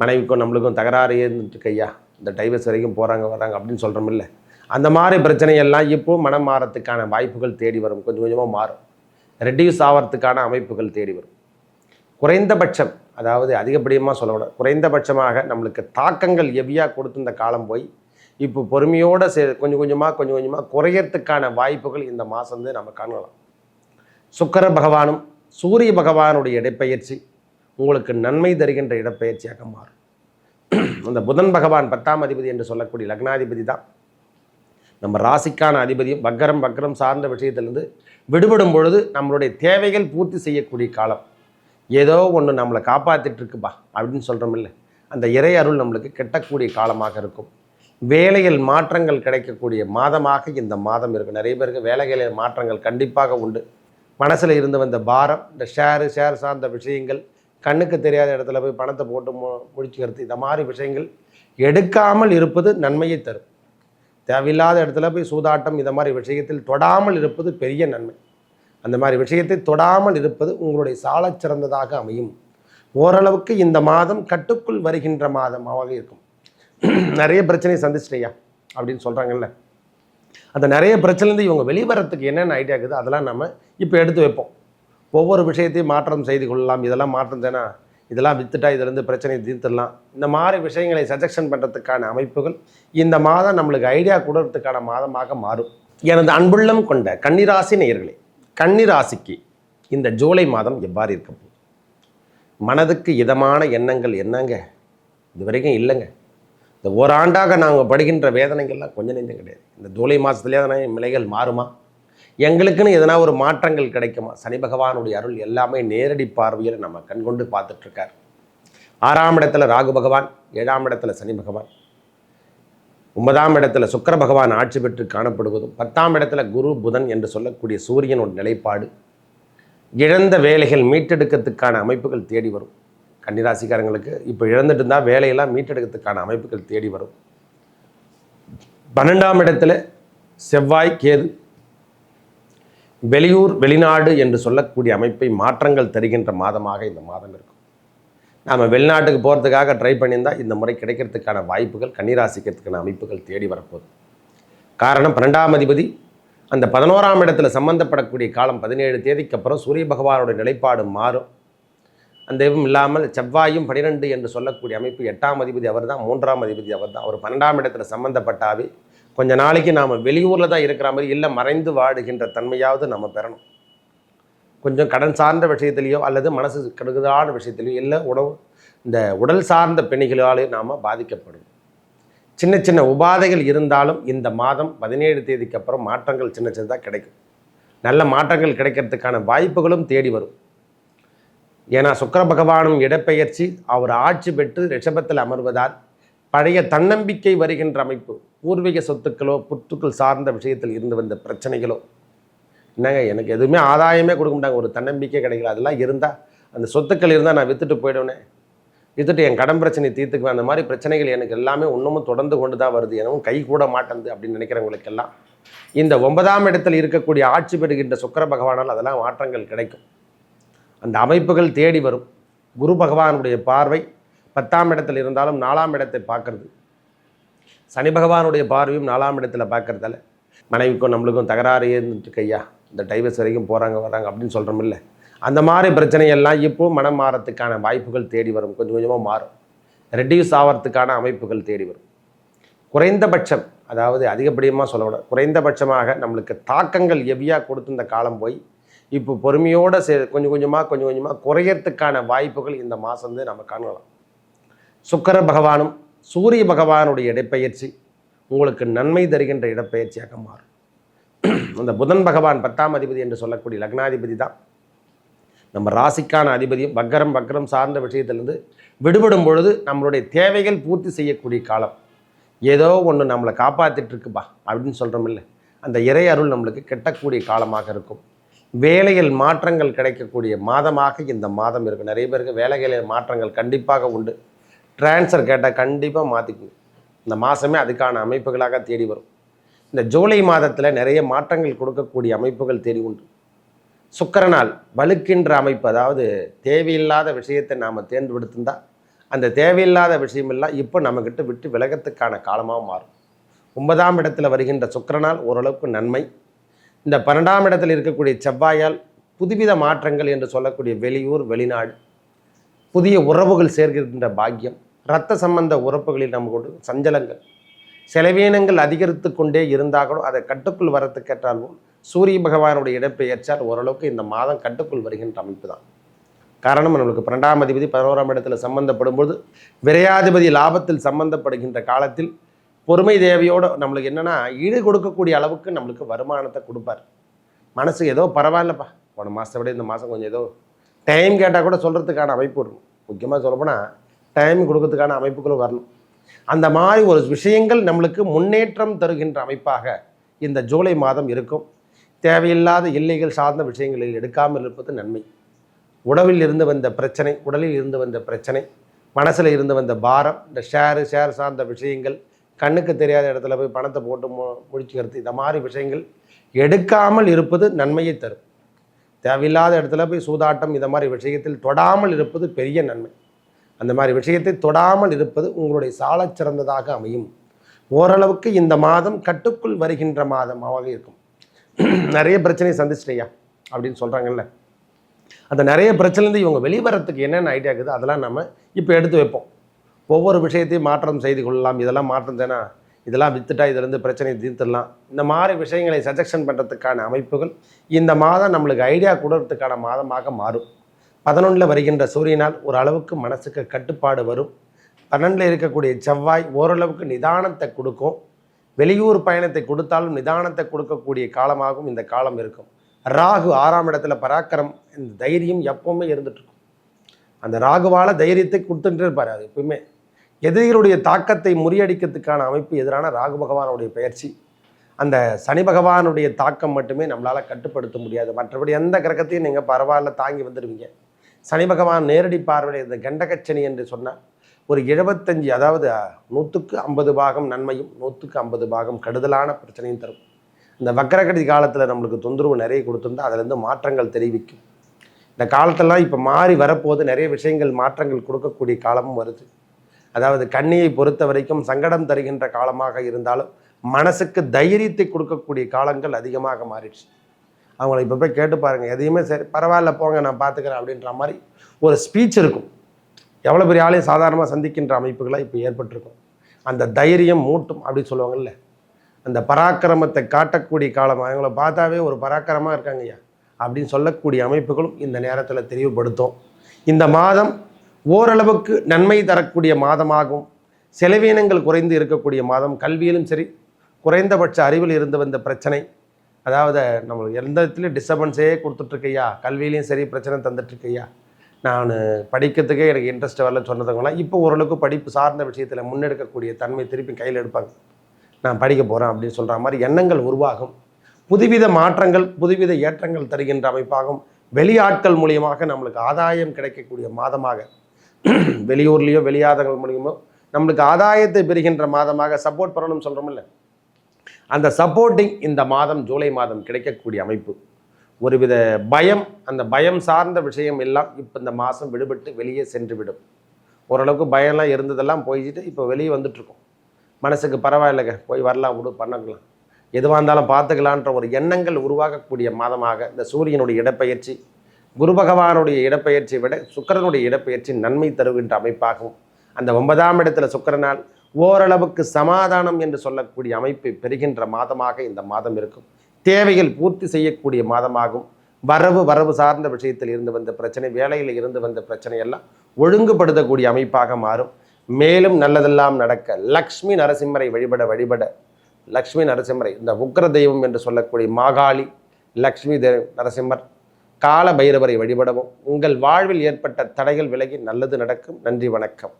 மனைவிக்கும் நம்மளுக்கும் தகராறு இருந்துட்டு கையா இந்த டைவர்ஸ் வரைக்கும் போகிறாங்க வராங்க அப்படின்னு சொல்கிறோமில்ல அந்த மாதிரி பிரச்சனையெல்லாம் இப்போ மனம் மாறத்துக்கான வாய்ப்புகள் தேடி வரும். கொஞ்சம் கொஞ்சமாக மாறும். ரெடியூஸ் ஆகிறதுக்கான அமைப்புகள் தேடி வரும். குறைந்தபட்சம் அதாவது அதிகப்படியமாக சொல்லக்கூடாது குறைந்தபட்சமாக நம்மளுக்கு தாக்கங்கள் எவ்வியாக கொடுத்து இந்த காலம் போய் இப்போ பொறுமையோடு சே கொஞ்சம் கொஞ்சமாக கொஞ்சம் கொஞ்சமாக குறையறதுக்கான வாய்ப்புகள் இந்த மாதம் வந்து நம்ம காணலாம். சுக்கர பகவானும் சூரிய பகவானுடைய இடைப்பயிற்சி உங்களுக்கு நன்மை தருகின்ற இடப்பெயர்ச்சியாக மாறும். அந்த புதன் பகவான் பத்தாம் அதிபதி என்று சொல்லக்கூடிய லக்னாதிபதி தான். நம்ம ராசிக்கான அதிபதியும் வக்கரம் வக்கரம் சார்ந்த விஷயத்திலிருந்து விடுபடும் பொழுது நம்மளுடைய தேவைகள் பூர்த்தி செய்யக்கூடிய காலம். ஏதோ ஒன்று நம்மளை காப்பாற்றிட்டு இருக்குப்பா அப்படின்னு சொல்கிறோமில்ல அந்த இறை அருள் நம்மளுக்கு கெட்டக்கூடிய காலமாக இருக்கும். வேலையில் மாற்றங்கள் கிடைக்கக்கூடிய மாதமாக இந்த மாதம் இருக்கும் நிறைய பேருக்கு வேலைகளில் மாற்றங்கள் கண்டிப்பாக உண்டு. மனசில் இருந்து வந்த பாரம் இந்த ஷேரு ஷேர் சார்ந்த விஷயங்கள் கண்ணுக்கு தெரியாத இடத்துல போய் பணத்தை போட்டு மு முடிச்சுக்கிறது இந்த மாதிரி விஷயங்கள் எடுக்காமல் இருப்பது நன்மையை தரும். தேவையில்லாத இடத்துல போய் சூதாட்டம் இந்த மாதிரி விஷயத்தில் தொடாமல் இருப்பது பெரிய நன்மை. அந்த மாதிரி விஷயத்தை தொடாமல் இருப்பது உங்களுடைய சாலச் சிறந்ததாக அமையும். ஓரளவுக்கு இந்த மாதம் கட்டுக்குள் வருகின்ற மாதமாக இருக்கும். நிறைய பிரச்சனையை சந்திச்சிட்டையா? அப்படின்னு சொல்கிறாங்கல்ல அந்த நிறைய பிரச்சனைலேருந்து இவங்க வெளிவரத்துக்கு என்னென்ன ஐடியா இருக்குது அதெல்லாம் நம்ம இப்போ எடுத்து வைப்போம். ஒவ்வொரு விஷயத்தையும் மாற்றம் செய்து கொள்ளலாம். இதெல்லாம் மாற்றம் தானே இதெல்லாம் வித்துட்டா இதுலேருந்து பிரச்சனையை தீர்த்துடலாம். இந்த மாதிரி விஷயங்களை சஜெக்ஷன் பண்ணுறதுக்கான அமைப்புகள் இந்த மாதம் நம்மளுக்கு ஐடியா கொடுறதுக்கான மாதமாக மாறும். எனது அன்புள்ளம் கொண்ட கன்னிராசி நேயர்களே கன்னிராசிக்கு இந்த ஜூலை மாதம் எவ்வாறு இருக்க போகுது? மனதுக்கு இதமான எண்ணங்கள் என்னங்க? இது வரைக்கும் இல்லைங்க. இந்த ஓராண்டாக நாங்கள் படுகின்ற வேதனைகள்லாம் கொஞ்சம் நெஞ்சம் கிடையாது. இந்த ஜூலை மாதத்துலேயே தானே நிலைகள் மாறுமா? எங்களுக்குன்னு எதனா ஒரு மாற்றங்கள் கிடைக்குமா? சனி பகவானுடைய அருள் எல்லாமே நேரடி பார்வையில் நம்ம கண்கொண்டு பார்த்துட்ருக்கார். ஆறாம் இடத்துல ராகு பகவான் ஏழாம் இடத்துல சனி பகவான். ஒன்பதாம் இடத்துல சுக்கர பகவான் ஆட்சி பெற்று காணப்படுவதும் பத்தாம் இடத்துல குரு புதன் என்று சொல்லக்கூடிய சூரியனோட நிலைப்பாடு. இழந்த வேலைகள் மீட்டெடுக்கிறதுக்கான அமைப்புகள் தேடி வரும். கன்னிராசிக்காரங்களுக்கு இப்போ இழந்துட்டு இருந்தால் வேலையெல்லாம் மீட்டெடுக்கிறதுக்கான அமைப்புகள் தேடி வரும். பன்னெண்டாம் இடத்துல செவ்வாய் கேது வெளியூர் வெளிநாடு என்று சொல்லக்கூடிய அமைப்பை மாற்றங்கள் தருகின்ற மாதமாக இந்த மாதம் இருக்கும். நாம் வெளிநாட்டுக்கு போகிறதுக்காக ட்ரை பண்ணியிருந்தால் இந்த முறை கிடைக்கிறதுக்கான வாய்ப்புகள் கன்னிராசிக்கிறதுக்கான அமைப்புகள் தேடி வரப்போகுது. காரணம் பன்னெண்டாம் அதிபதி அந்த பதினோராம் இடத்துல சம்பந்தப்படக்கூடிய காலம் பதினேழு தேதிக்கு அப்புறம் சூரிய பகவானுடைய நிலைப்பாடு மாறும். அந்த இதுவும் இல்லாமல் செவ்வாயும் பனிரெண்டு என்று சொல்லக்கூடிய அமைப்பு எட்டாம் அதிபதி அவர் தான் மூன்றாம் அதிபதி அவர் தான் அவர் பன்னெண்டாம் இடத்துல சம்பந்தப்பட்டாவே கொஞ்ச நாளைக்கு நாம் வெளியூரில் தான் இருக்கிற மாதிரி இல்லை மறைந்து வாடுகின்ற தன்மையாவது நம்ம பெறணும். கொஞ்சம் கடன் சார்ந்த விஷயத்திலையோ அல்லது மனசு கெடுதலான விஷயத்திலையோ இல்லை உணவு இந்த உடல் சார்ந்த பிணிகளாலே நாம் பாதிக்கப்படும். சின்ன சின்ன உபாதைகள் இருந்தாலும் இந்த மாதம் பதினேழு தேதிக்கு அப்புறம் மாற்றங்கள் சின்ன சின்னதாக கிடைக்கும். நல்ல மாற்றங்கள் கிடைக்கிறதுக்கான வாய்ப்புகளும் தேடி வரும். ஏன்னா சுக்கிர பகவானும் இடப்பெயர்ச்சி அவர் ஆட்சி பெற்று ரிஷபத்தில் அமர்வதால் பழைய தன்னம்பிக்கை வருகின்ற அமைப்பு பூர்வீக சொத்துக்களோ புத்துக்கள் சார்ந்த விஷயத்தில் இருந்து வந்த பிரச்சனைகளோ. என்னங்க எனக்கு எதுவுமே ஆதாயமே கொடுக்க மாட்டாங்க. ஒரு தன்னம்பிக்கை கிடைக்கல. அதெல்லாம் இருந்தால் அந்த சொத்துக்கள் இருந்தால் நான் வித்துட்டு போயிடுவேனே. வித்துட்டு என் கடன் பிரச்சனை தீர்த்துக்குவேன். அந்த மாதிரி பிரச்சனைகள் எனக்கு எல்லாமே இன்னமும் தொடர்ந்து கொண்டு தான் வருது. எனவும் கை கூட மாட்டேங்குது அப்படின்னு நினைக்கிறவங்களுக்கெல்லாம். இந்த ஒன்பதாம் இடத்தில் இருக்கக்கூடிய ஆட்சி பெறுகின்ற சுக்கர பகவானால் அதெல்லாம் மாற்றங்கள் கிடைக்கும். அந்த அமைப்புகள் தேடி வரும். குரு பகவானுடைய பார்வை பத்தாம் இடத்தில் இருந்தாலும் நாலாம் இடத்தை பார்க்கறது. சனி பகவானுடைய பார்வையும் நாலாம் இடத்துல பார்க்குறதால மனைவிக்கும் நம்மளுக்கும் தகராறு இருந்துட்டு ஐயா இந்த டைவர்ஸ் வரைக்கும் போகிறாங்க வராங்க அப்படின்னு சொல்கிறோமில்ல அந்த மாதிரி பிரச்சனையெல்லாம் இப்போ மனம் மாறத்துக்கான வாய்ப்புகள் தேடி வரும். கொஞ்சம் கொஞ்சமாக மாறும். ரெடியூஸ் ஆகிறதுக்கான அமைப்புகள் தேடி வரும். குறைந்தபட்சம் அதாவது அதிகப்படியமாக சொல்லக்கூடாது குறைந்தபட்சமாக நம்மளுக்கு தாக்கங்கள் எவ்வியாக கொடுத்து இந்த காலம் போய் இப்போ பொறுமையோடு சே கொஞ்சம் கொஞ்சமாக கொஞ்சம் கொஞ்சமாக குறையறதுக்கான வாய்ப்புகள் இந்த மாதம் வந்து நம்ம காணலாம். சுக்கர பகவானும் சூரிய பகவானுடைய இடைப்பெயர்ச்சி உங்களுக்கு நன்மை தருகின்ற இடப்பெயர்ச்சியாக மாறும். அந்த புதன் பகவான் பத்தாம் அதிபதி என்று சொல்லக்கூடிய லக்னாதிபதி தான். நம்ம ராசிக்கான அதிபதியும் வக்கரம் வக்கரம் சார்ந்த விஷயத்திலிருந்து விடுபடும் பொழுது நம்மளுடைய தேவைகள் பூர்த்தி செய்யக்கூடிய காலம். ஏதோ ஒன்று நம்மளை காப்பாற்றிட்டு இருக்குப்பா அப்படின்னு சொல்கிறோமில்ல அந்த இறை அருள் நம்மளுக்கு கெட்டக்கூடிய காலமாக இருக்கும். வேலையில் மாற்றங்கள் கிடைக்கக்கூடிய மாதமாக இந்த மாதம் இருக்கும் நிறைய பேருக்கு வேலைகளில் மாற்றங்கள் கண்டிப்பாக உண்டு. ட்ரான்ஸ்ஃபர் கேட்டால் கண்டிப்பாக மாற்றிக்கணும் இந்த மாதமே அதுக்கான அமைப்புகளாக தேடி வரும். இந்த ஜூலை மாதத்தில் நிறைய மாற்றங்கள் கொடுக்கக்கூடிய அமைப்புகள் தேடி உண்டு. சுக்கிரனால் வலுக்கின்ற அமைப்பு அதாவது தேவையில்லாத விஷயத்தை நாம் தேர்ந்தெடுத்திருந்தால் அந்த தேவையில்லாத விஷயமெல்லாம் இப்போ நம்மக்கிட்ட விட்டு விலகத்துக்கான காலமாக மாறும். ஒன்பதாம் இடத்துல வருகின்ற சுக்கிரனால் ஓரளவுக்கு நன்மை. இந்த பன்னெண்டாம் இடத்தில் இருக்கக்கூடிய செவ்வாயால் புதுவித மாற்றங்கள் என்று சொல்லக்கூடிய வெளியூர் வெளிநாடு புதிய உறவுகள் சேர்க்கின்ற பாக்கியம். இரத்த சம்பந்த உறப்புகளில் நமக்கு சஞ்சலங்கள். செலவீனங்கள் அதிகரித்து கொண்டே இருந்தாலும் அதை கட்டுக்குள் வரத்துக்கேற்றால் போல் சூரிய பகவானுடைய இடப்பெயர்ச்சால் ஓரளவுக்கு இந்த மாதம் கட்டுக்குள் வருகின்ற அமைப்பு தான் காரணம் நம்மளுக்கு பன்னெண்டாம் அதிபதி பதினோராம் இடத்துல சம்பந்தப்படும்போது விரையாதிபதி லாபத்தில் சம்பந்தப்படுகின்ற காலத்தில் பொறுமை தேவையோடு நம்மளுக்கு என்னென்னா ஈடு கொடுக்கக்கூடிய அளவுக்கு நம்மளுக்கு வருமானத்தை கொடுப்பார். மனசு ஏதோ பரவாயில்லப்பா. போன மாதத்தை விட இந்த மாதம் கொஞ்சம் ஏதோ டைம் கேட்டால் கூட சொல்கிறதுக்கான அமைப்பு இருக்கும். முக்கியமாக சொல்லப்போனால் டைம் கொடுக்கறதுக்கான அமைப்புகளும் வரணும். அந்த மாதிரி ஒரு விஷயங்கள் நம்மளுக்கு முன்னேற்றம் தருகின்ற அமைப்பாக இந்த ஜூலை மாதம் இருக்கும். தேவையில்லாத இல்லைகள் சார்ந்த விஷயங்களில் எடுக்காமல் இருப்பது நன்மை. உடவில் இருந்து வந்த பிரச்சனை உடலில் இருந்து வந்த பிரச்சனை மனசில் இருந்து வந்த பாரம் இந்த ஷேரு ஷேர் சார்ந்த விஷயங்கள் கண்ணுக்கு தெரியாத இடத்துல போய் பணத்தை போட்டு மு முடிச்சுக்கிறது இந்த மாதிரி விஷயங்கள் எடுக்காமல் இருப்பது நன்மையை தரும். தேவையில்லாத இடத்துல போய் சூதாட்டம் இந்த மாதிரி விஷயத்தில் தொடாமல் இருப்பது பெரிய நன்மை. அந்த மாதிரி விஷயத்தை தொடாமல் இருப்பது உங்களுடைய சாலச் சிறந்ததாக அமையும். ஓரளவுக்கு இந்த மாதம் கட்டுக்குள் வருகின்ற மாதமாக இருக்கும். நிறைய பிரச்சனையை சந்திச்சிட்டையா அப்படின்னு சொல்கிறாங்கல்ல அந்த நிறைய பிரச்சனைலேருந்து இவங்க வெளிவரத்துக்கு என்னென்ன ஐடியா இருக்குது அதெல்லாம் நம்ம இப்போ எடுத்து வைப்போம். ஒவ்வொரு விஷயத்தையும் மாற்றம் செய்து கொள்ளலாம். இதெல்லாம் மாற்றம் தானே? இதெல்லாம் வித்துட்டா இதுலேருந்து பிரச்சனையை தீர்த்துடலாம். இந்த மாதிரி விஷயங்களை சஜெக்ஷன் பண்ணுறதுக்கான அமைப்புகள் இந்த மாதம் நம்மளுக்கு ஐடியா கொடுறதுக்கான மாதமாக மாறும். பதினொன்றில் வருகின்ற சூரியனால் ஒரு அளவுக்கு மனசுக்கு கட்டுப்பாடு வரும். பன்னெண்டில் இருக்கக்கூடிய செவ்வாய் ஓரளவுக்கு நிதானத்தை கொடுக்கும். வெளியூர் பயணத்தை கொடுத்தாலும் நிதானத்தை கொடுக்கக்கூடிய காலமாகவும் இந்த காலம் இருக்கும். ராகு ஆறாம் இடத்துல பராக்கிரம் இந்த தைரியம் எப்பவுமே இருந்துட்டு இருக்கும். அந்த ராகுவால தைரியத்தை கொடுத்துட்டு இருப்பார் அது எப்பவுமே எதிரிகளுடைய தாக்கத்தை முறியடிக்கிறதுக்கான அமைப்பு எதிரான ராகு பகவானுடைய பயிற்சி. அந்த சனி பகவானுடைய தாக்கம் மட்டுமே நம்மளால் கட்டுப்படுத்த முடியாது. மற்றபடி எந்த கிரகத்தையும் நீங்கள் பரவாயில்ல தாங்கி வந்துடுவீங்க சனி பகவான் நேரடி பார்வையில் இந்த கண்டகச்சனி என்று சொன்னால் ஒரு எழுபத்தஞ்சு அதாவது நூற்றுக்கு ஐம்பது பாகம் நன்மையும் நூற்றுக்கு ஐம்பது பாகம் கடுதலான பிரச்சனையும் தரும். இந்த வக்கரகதி காலத்தில் நம்மளுக்கு தொந்தரவு நிறைய கொடுத்துருந்தா அதுலேருந்து மாற்றங்கள் தெரிவிக்கும். இந்த காலத்தெல்லாம் இப்போ மாறி வரப்போது நிறைய விஷயங்கள் மாற்றங்கள் கொடுக்கக்கூடிய காலமும் வருது. அதாவது கண்ணியை பொறுத்த வரைக்கும் சங்கடம் தருகின்ற காலமாக இருந்தாலும் மனசுக்கு தைரியத்தை கொடுக்கக்கூடிய காலங்கள் அதிகமாக மாறிடுச்சு. அவங்கள இப்போ போய் கேட்டு பாருங்கள் எதையுமே சரி பரவாயில்ல போங்க நான் பார்த்துக்கிறேன் அப்படின்ற மாதிரி ஒரு ஸ்பீச் இருக்கும். எவ்வளோ பெரிய ஆளையும் சாதாரணமாக சந்திக்கின்ற அமைப்புகளாக இப்போ ஏற்பட்டிருக்கும். அந்த தைரியம் மூட்டும் அப்படின்னு சொல்லுவாங்கல்ல. அந்த பராக்கிரமத்தை காட்டக்கூடிய காலம் அவங்கள பார்த்தாவே ஒரு பராக்கிரமாக இருக்காங்க ஐயா அப்படின்னு சொல்லக்கூடிய அமைப்புகளும் இந்த நேரத்தில் தெளிவுபடுத்தும். இந்த மாதம் ஓரளவுக்கு நன்மை தரக்கூடிய மாதமாகும். செலவீனங்கள் குறைந்து இருக்கக்கூடிய மாதம் கல்வியிலும் சரி குறைந்தபட்ச அறிவில் இருந்து வந்த பிரச்சனை அதாவது நம்மளுக்கு எந்த இடத்துலையும் டிஸ்டர்பன்ஸே கொடுத்துட்ருக்கையா? கல்வியிலையும் சரி பிரச்சனை தந்துட்டுருக்கையா நான் படிக்கிறதுக்கே எனக்கு இன்ட்ரெஸ்ட் வரல சொன்னதுங்களாம் இப்போ ஓரளவுக்கு படிப்பு சார்ந்த விஷயத்தில் முன்னெடுக்கக்கூடிய தன்மை திருப்பி கையில் எடுப்பாங்க. நான் படிக்க போகிறேன் அப்படின்னு சொல்கிற மாதிரி எண்ணங்கள் உருவாகும். புதுவித மாற்றங்கள் புதுவித ஏற்றங்கள் தருகின்ற அமைப்பாகும். வெளியாட்கள் மூலியமாக நம்மளுக்கு ஆதாயம் கிடைக்கக்கூடிய மாதமாக. வெளியூர்லேயோ வெளியாதங்கள் மூலியமோ நம்மளுக்கு ஆதாயத்தை பெறுகின்ற மாதமாக சப்போர்ட் பண்ணணும்னு சொல்கிறோமில்ல அந்த சப்போர்ட்டிங் இந்த மாதம் ஜூலை மாதம் கிடைக்கக்கூடிய அமைப்பு. ஒருவித பயம் அந்த பயம் சார்ந்த விஷயம் எல்லாம் இப்போ இந்த மாதம் விடுபட்டு வெளியே சென்று விடும் ஓரளவுக்கு பயம்லாம் இருந்ததெல்லாம் போயிட்டு இப்போ வெளியே வந்துட்ருக்கோம் மனசுக்கு பரவாயில்லைங்க போய் வரலாம் விடு பண்ணலாம். எதுவாக இருந்தாலும் பார்த்துக்கலான்ற ஒரு எண்ணங்கள் உருவாகக்கூடிய மாதமாக இந்த சூரியனுடைய இடப்பெயர்ச்சி குரு பகவானுடைய இடப்பெயர்ச்சியை விட சுக்கரனுடைய இடப்பெயர்ச்சி நன்மை தருகின்ற அமைப்பாகவும் அந்த ஒன்பதாம் இடத்துல சுக்கரனால் ஓரளவுக்கு சமாதானம் என்று சொல்லக்கூடிய அமைப்பை பெறுகின்ற மாதமாக இந்த மாதம் இருக்கும். தேவைகள் பூர்த்தி செய்யக்கூடிய மாதமாகும். வரவு வரவு சார்ந்த விஷயத்தில் இருந்து வந்த பிரச்சனை வேலையில் இருந்து வந்த பிரச்சனை எல்லாம் ஒழுங்குபடுத்தக்கூடிய அமைப்பாக மாறும். மேலும் நல்லதெல்லாம் நடக்க லக்ஷ்மி நரசிம்மரை வழிபட வழிபட லக்ஷ்மி நரசிம்மரை இந்த உக்ர தெய்வம் என்று சொல்லக்கூடிய மாகாளி லக்ஷ்மி தேவ் நரசிம்மர் கால பைரவரை வழிபடவும் உங்கள் வாழ்வில் ஏற்பட்ட தடைகள் விலகி நல்லது நடக்கும். நன்றி வணக்கம்.